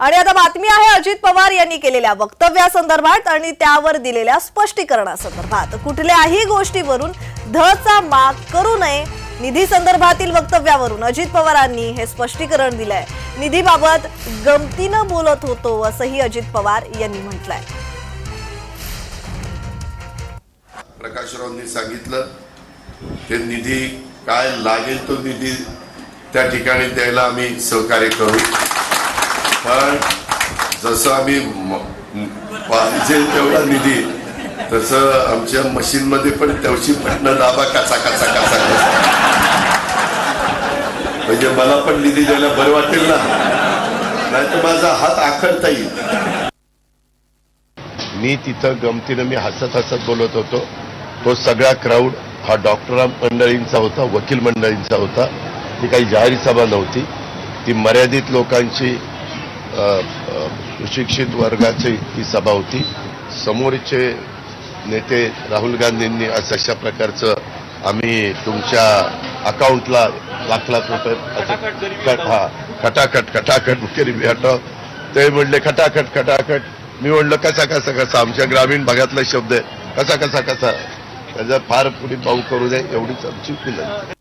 आणि आता बातमी आहे अजित पवार यांनी केलेल्या वक्तव्यासंदर्भात आणि त्यावर दिलेल्या स्पष्टीकरणासंदर्भात. कुठल्याही गोष्टीवरून धचा माग करू नये. निधी संदर्भातील वक्तव्यावरून अजित पवारांनी हे स्पष्टीकरण दिलंय. निधीबाबत गमतीनं बोलत होतो असंही अजित पवार यांनी म्हटलंय. प्रकाशरावांनी सांगितलं ते निधी काय लागेल तो निधी त्या ठिकाणी द्यायला आम्ही सहकार्य करू. पण जसं आम्ही पाहिजे तेवढा निधी तसं आमच्या मशीनमध्ये पण तेवढी बटणं दाबा कसा कसा कसा कसा म्हणजे मला पण निधी द्यायला बरं वाटेल ना. नाही तर माझा हात आखडता येईल. मी तिथं गमतीनं मी हसत हसत बोलत होतो. तो सगळा क्राऊड हा डॉक्टर मंडळींचा होता वकील मंडळींचा होता. ती काही जाहीर सभा नव्हती. ती मर्यादित लोकांची सुशिक्षित वर्गाची ही सभा होती. समोरचे नेते राहुल गांधींनी असं अशा प्रकारचं आम्ही तुमच्या अकाउंटला लाख लाख रुपये कट हा खटाखट खटाखट गरीबी हटाव ते म्हणले खटाखट खटाखट. मी म्हणलं कसा कसा कसा? आमच्या ग्रामीण भागातला शब्द आहे. कसा कसा कसा? त्याचा फार पुढे पाऊ करू नये एवढीच आमची विनंती.